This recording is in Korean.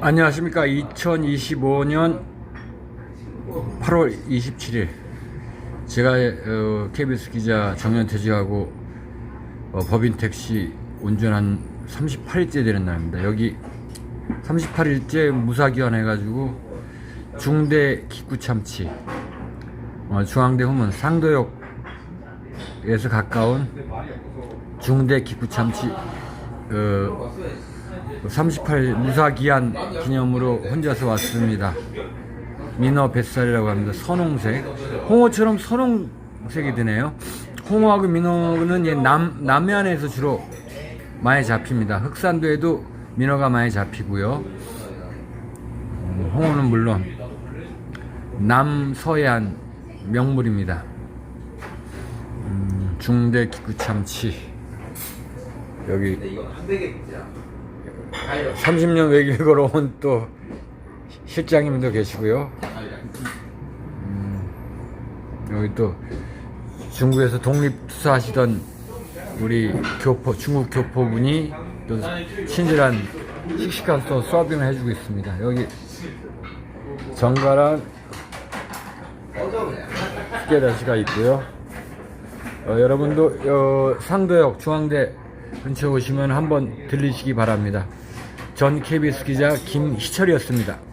안녕하십니까. 2025년 8월 27일. 제가 어, KBS 기자 정년 퇴직하고 어, 법인 택시 운전한 38일째 되는 날입니다. 여기 38일째 무사기한 해가지고 중대 기구참치 어, 중앙대 후문 상도역에서 가까운 중대 기구참치 어, 38 무사기한 기념으로 혼자서 왔습니다. 민어 뱃살이라고 합니다. 선홍색. 홍어처럼 선홍색이 드네요. 홍어하고 민어는 예, 남, 남해안에서 주로 많이 잡힙니다. 흑산도에도 민어가 많이 잡히고요. 음, 홍어는 물론 남서해안 명물입니다. 음, 중대 기구참치. 여기 30년 외길 걸어온 또 실장님도 계시고요. 음, 여기 또 중국에서 독립투사 하시던 우리 교포, 중국 교포분이 또 친절한 식식한 또 서빙을 해주고 있습니다. 여기 정갈한 숙계다시가 있고요. 어, 여러분도 어, 상도역 중앙대 근처 오시면 한번 들리시기 바랍니다. 전 KBS 기자 김희철이었습니다.